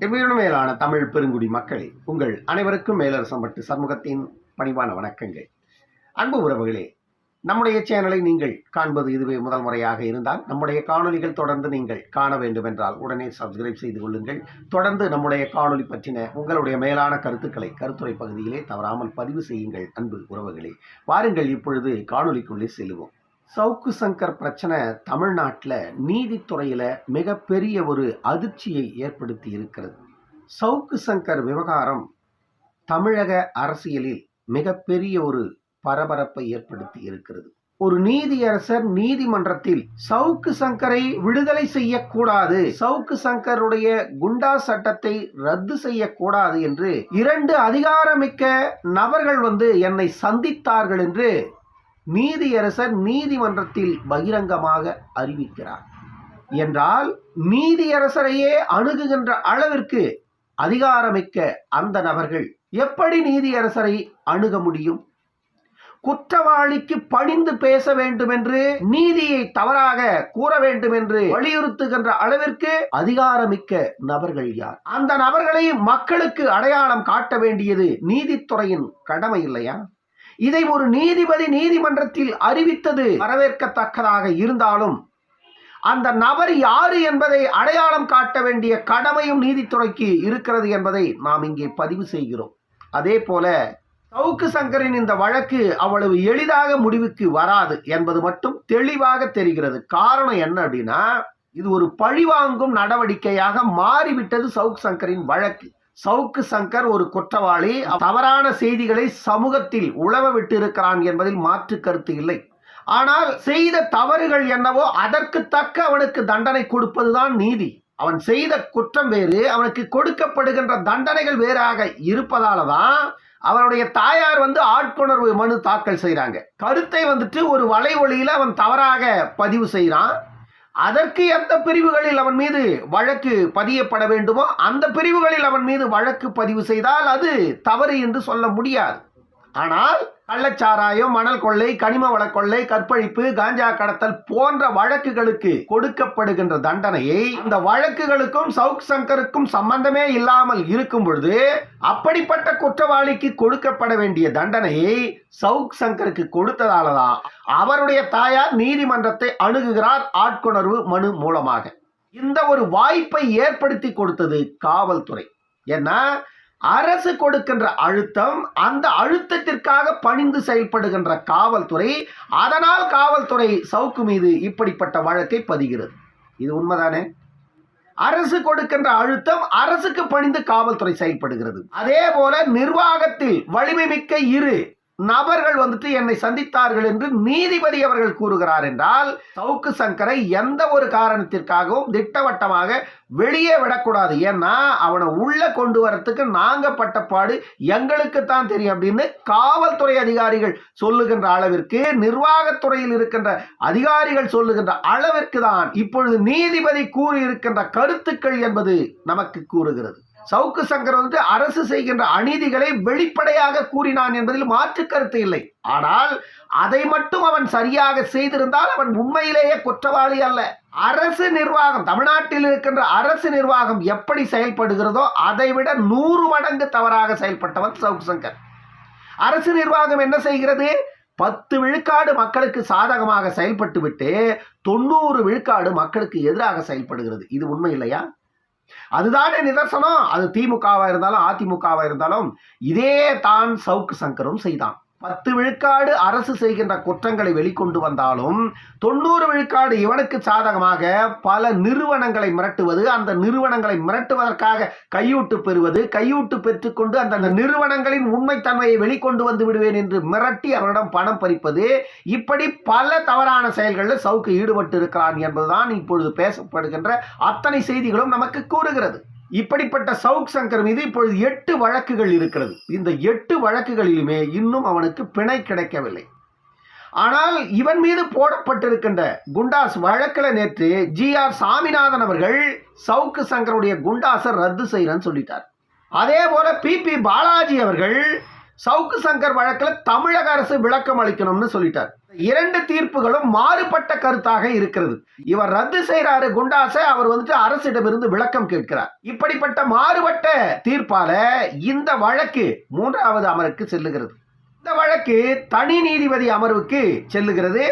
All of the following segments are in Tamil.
எவ்விடம் மேலான தமிழ் பெருங்குடி மக்களே உங்கள் அனைவருக்கும் மேலரசம்பட்டு சமூகத்தின் பணிவான வணக்கங்கள். அன்பு உறவுகளே நம்முடைய சேனலை நீங்கள் காண்பது இதுவே முதல் முறையாக இருந்தால் நம்முடைய காணொளிகள் தொடர்ந்து நீங்கள் காண வேண்டும் என்றால் உடனே சப்ஸ்கிரைப் செய்து கொள்ளுங்கள். தொடர்ந்து நம்முடைய காணொளி பற்றின உங்களுடைய மேலான கருத்துக்களை கருத்துரை பகுதியிலே தவறாமல் பதிவு செய்யுங்கள் அன்பு உறவுகளே. வாருங்கள் இப்பொழுது காணொளிக்குள்ளே செல்லுவோம். சவுக்கு சங்கர் பிரச்சனை தமிழ்நாட்டில் நீதித்துறையில் மிகப்பெரிய ஒரு அதிர்ச்சியை ஏற்படுத்தி இருக்கிறது. சவுக்கு சங்கர் விவகாரம் தமிழக அரசியலில் மிகப்பெரிய ஒரு பரபரப்பை ஏற்படுத்தி இருக்கிறது. ஒரு நீதியரசர் நீதிமன்றத்தில் சவுக்கு சங்கரை விடுதலை செய்யக்கூடாது சவுக்கு சங்கருடைய குண்டா சட்டத்தை ரத்து செய்யக்கூடாது என்று இரண்டு அதிகாரமிக்க நபர்கள் வந்து என்னை சந்தித்தார்கள் என்று நீதியரசர் நீதிமன்றத்தில் பகிரங்கமாக அறிவிக்கிறார். என்றால் நீதியரசரையே அணுகுகின்ற அளவிற்கு அதிகாரமிக்க அந்த நபர்கள் எப்படி நீதியரசரை அணுக முடியும்? குற்றவாளிக்கு பணிந்து பேச வேண்டும் என்று நீதியை தவறாக கூற வேண்டும் என்று வலியுறுத்துகின்ற அளவிற்கு அதிகாரமிக்க நபர்கள் யார்? அந்த நபர்களை மக்களுக்கு அடையாளம் காட்ட வேண்டியது நீதித்துறையின் கடமை இல்லையா? இதை ஒரு நீதிபதி நீதிமன்றத்தில் அறிவித்தது வரவேற்கத்தக்கதாக இருந்தாலும் அந்த நபர் யாரு என்பதை அடையாளம் காட்ட வேண்டிய கடமையும் நீதித்துறைக்கு இருக்கிறது என்பதை நாம் இங்கே பதிவு செய்கிறோம். அதே போல சவுக்கு சங்கரின் இந்த வழக்கு அவ்வளவு எளிதாக முடிவுக்கு வராது என்பது மட்டும் தெளிவாக தெரிகிறது. காரணம் என்ன அப்படின்னா இது ஒரு பழிவாங்கும் நடவடிக்கையாக மாறிவிட்டது சவுக் சங்கரின் வழக்கு. சவுக்கு சங்கர் ஒரு குற்றவாளி. தவறான செய்திகளை சமூகத்தில் உழவ விட்டு இருக்கிறான் என்பதில் மாற்று கருத்து இல்லை. ஆனால் செய்த தவறுகள் என்னவோ அதற்கு தக்க அவனுக்கு தண்டனை கொடுப்பதுதான் நீதி. அவன் செய்த குற்றம் வேறு அவனுக்கு கொடுக்கப்படுகின்ற தண்டனைகள் வேறாக இருப்பதால தான் அவனுடைய தாயார் வந்து ஆட்கொணர்வு மனு தாக்கல் செய்கிறாங்க கருத்தை வந்துட்டு ஒரு வலை ஒளியில் அவன் தவறாக பதிவு செய்கிறான் அதற்கு எந்த பிரிவுகளில் அவன் மீது வழக்கு பதியப்பட வேண்டுமோ அந்த பிரிவுகளில் அவன் மீது வழக்கு பதிவு செய்தால் அது தவறு என்று சொல்ல முடியாது. ஆனால் கள்ளச்சாராயம் மணல் கொள்ளை கனிம வள கொள்ளை கற்பழிப்பு காஞ்சா கடத்தல் போன்ற வழக்குகளுக்கு கொடுக்கப்படுகின்ற தண்டனையை அந்த வழக்குகளுக்கும் சவுக் சங்கருக்கும் சம்பந்தமே இல்லாமல் இருக்கும் பொழுது அப்படிப்பட்ட குற்றவாளிக்கு கொடுக்கப்பட வேண்டிய தண்டனையை சவுக் சங்கருக்கு கொடுத்ததால தான் அவருடைய தாயார் நீதிமன்றத்தை அணுகுகிறார் ஆட்கொணர்வு மனு மூலமாக. இந்த ஒரு வாய்ப்பை ஏற்படுத்தி கொடுத்தது காவல்துறை. ஏன்னா அரசு கொடுக்கின்ற அழுத்தம் அந்த அழுத்தத்திற்காக பணிந்து செயல்படுகின்ற காவல்துறை அதனால் காவல்துறை சவுக்கு மீது இப்படிப்பட்ட வழக்கை பதிகிறது. இது உண்மைதானே? அரசு கொடுக்கின்ற அழுத்தம் அரசுக்கு பணிந்து காவல்துறை செயல்படுகிறது. அதே போல நிர்வாகத்தில் வலிமை மிக்க இரு நபர்கள் வந்துட்டு என்னை சந்தித்தார்கள் என்று நீதிபதி அவர்கள் கூறுகிறார் என்றால் சவுக்கு சங்கரை எந்த ஒரு காரணத்திற்காகவும் திட்டவட்டமாக வெளியே விடக்கூடாது. ஏன்னா அவனை உள்ள கொண்டு வரத்துக்கு நாங்க பட்டப்பாடு எங்களுக்கு தான் தெரியும் அப்படின்னு காவல்துறை அதிகாரிகள் சொல்லுகின்ற அளவிற்கு நிர்வாகத்துறையில் இருக்கின்ற அதிகாரிகள் சொல்லுகின்ற அளவிற்கு தான் இப்பொழுது நீதிபதி கூறியிருக்கின்ற கருத்துக்கள் என்பது நமக்கு கூறுகிறது. சவுக்கு சங்கர் வந்து அரசு செய்கின்ற அநீதிகளை வெளிப்படையாக கூறினான் என்பதில் மாற்று கருத்து இல்லை. ஆனால் அதை மட்டும் அவன் சரியாக செய்திருந்தால் அவன் உண்மையிலேயே குற்றவாளி அல்ல. அரசு நிர்வாகம் தமிழ்நாட்டில் இருக்கின்ற அரசு நிர்வாகம் எப்படி செயல்படுகிறதோ அதை விட நூறு மடங்கு தவறாக செயல்பட்டவன் சவுக்கு சங்கர். அரசு நிர்வாகம் என்ன செய்கிறது? பத்து விழுக்காடு மக்களுக்கு சாதகமாக செயல்பட்டு விட்டு தொண்ணூறு விழுக்காடு மக்களுக்கு எதிராக செயல்படுகிறது. இது உண்மை இல்லையா? அதுதானே நிதர்சனம். அது திமுகவா இருந்தாலும் அதிமுகவா இருந்தாலும் இதே தான் சவுக்கு சங்கரும் செய்தான். பத்து விழுக்காடு அரசு செய்கின்ற குற்றங்களை வெளிக்கொண்டு வந்தாலும் தொண்ணூறு விழுக்காடு இவனுக்கு சாதகமாக பல நிறுவனங்களை மிரட்டுவது அந்த நிறுவனங்களை மிரட்டுவதற்காக கையூட்டு பெறுவது கையூட்டு பெற்றுக்கொண்டு அந்த நிறுவனங்களின் உண்மைத்தன்மையை வெளிக்கொண்டு வந்து விடுவேன் என்று மிரட்டி அவரிடம் பணம் பறிப்பது இப்படி பல தவறான செயல்களில் சவுக்கு ஈடுபட்டு இருக்கிறான் என்பதுதான் இப்பொழுது பேசப்படுகின்ற அத்தனை செய்திகளும் நமக்கு கூறுகிறது. இப்படிப்பட்ட சவுக் சங்கர் மீது இப்பொழுது எட்டு வழக்குகள் இருக்கிறது. இந்த எட்டு வழக்குகளிலுமே இன்னும் அவனுக்கு பிணை கிடைக்கவில்லை. ஆனால் இவன் மீது போடப்பட்டிருக்கின்ற குண்டாஸ் வழக்கில் நேற்று ஜி ஆர் சாமிநாதன் அவர்கள் சவுக்கு சங்கருடைய குண்டாசை ரத்து செய்கிறேன்னு சொல்லிட்டார். அதே போல பி பி பாலாஜி அவர்கள் சவுக்கு சங்கர் வழக்கில் தமிழக அரசு விளக்கம் அளிக்கணும்னு சொல்லிட்டார். இரண்டு தீர்ப்புகளும் மாறுபட்ட கருத்தாக இருக்கிறது. இவர் ரத்து செய்யறாரு குண்டாச அவர் வந்துட்டு அரசிடமிருந்து விளக்கம் கேட்கிறார். இப்படிப்பட்ட மாறுபட்ட தீர்ப்பால இந்த வழக்கு மூன்றாவது அமருக்கு செல்லுகிறது. இந்த வழக்கு தனி நீதிபதி அமர்வுக்கு செல்லுகிறது.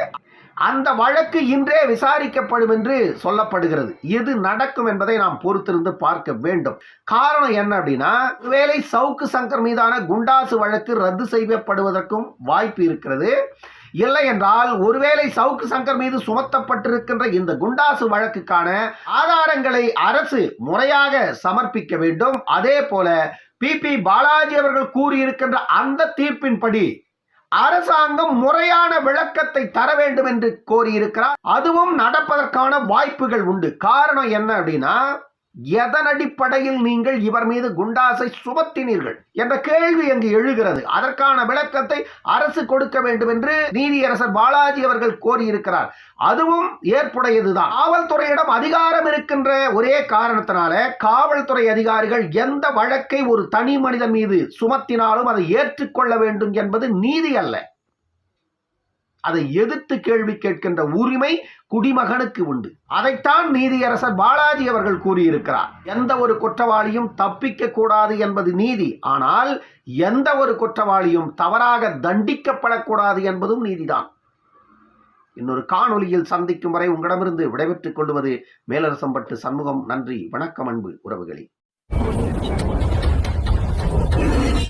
அந்த வழக்கு இன்றே விசாரிக்கப்படும் என்று சொல்லப்படுகிறது. எது நடக்கும் என்பதை நாம் பொறுத்திருந்து பார்க்க வேண்டும். காரணம் என்ன அப்படின்னா ஒருவேளை சவுக்கு சங்கர் மீதான குண்டாசு வழக்கு ரத்து செய்யப்படுவதற்கும் வாய்ப்பு இருக்கிறது. இல்லை என்றால் ஒருவேளை சவுக்கு சங்கர் மீது சுமத்தப்பட்டிருக்கின்ற இந்த குண்டாசு வழக்குக்கான ஆதாரங்களை அரசு முறையாக சமர்ப்பிக்க வேண்டும். அதே போல பி. பி. பாலாஜி அவர்கள் கூறியிருக்கின்ற அந்த தீர்ப்பின்படி அரசாங்கம் முறையான விளக்கத்தை தர வேண்டும் என்று கோரியிருக்கிறார். அதுவும் நடப்பதற்கான வாய்ப்புகள் உண்டு. காரணம் என்ன அப்படின்னா எதன் அடிப்படையில் நீங்கள் இவர் மீது குண்டாசை சுமத்தினீர்கள் என்ற கேள்வி அங்கு எழுகிறது. அதற்கான விளக்கத்தை அரசு கொடுக்க வேண்டும் என்று நீதியரசர் பாலாஜி அவர்கள் கோரியிருக்கிறார். அதுவும் ஏற்புடையதுதான். காவல்துறையிடம் அதிகாரம் இருக்கின்ற ஒரே காரணத்தினால காவல்துறை அதிகாரிகள் எந்த வழக்கை ஒரு தனி மனிதன் மீது சுமத்தினாலும் அதை ஏற்றுக்கொள்ள வேண்டும் என்பது நீதி அல்ல. அதை எதிர்த்து கேள்வி கேட்கின்ற உரிமை குடிமகனுக்கு உண்டு. அதைத்தான் நீதியரசர் பாலாஜி அவர்கள் கூறியிருக்கிறார். எந்த ஒரு குற்றவாளியும் தப்பிக்க கூடாது என்பது நீதி. ஆனால் எந்த ஒரு குற்றவாளியும் தவறாக தண்டிக்கப்படக்கூடாது என்பதும் நீதிதான். இன்னொரு காணொளியில் சந்திக்கும் வரை உங்களிடமிருந்து விடைபெற்றுக் கொள்வது மேலரசம்பட்டு சண்முகம். நன்றி வணக்கம் அன்பு உறவுகளே.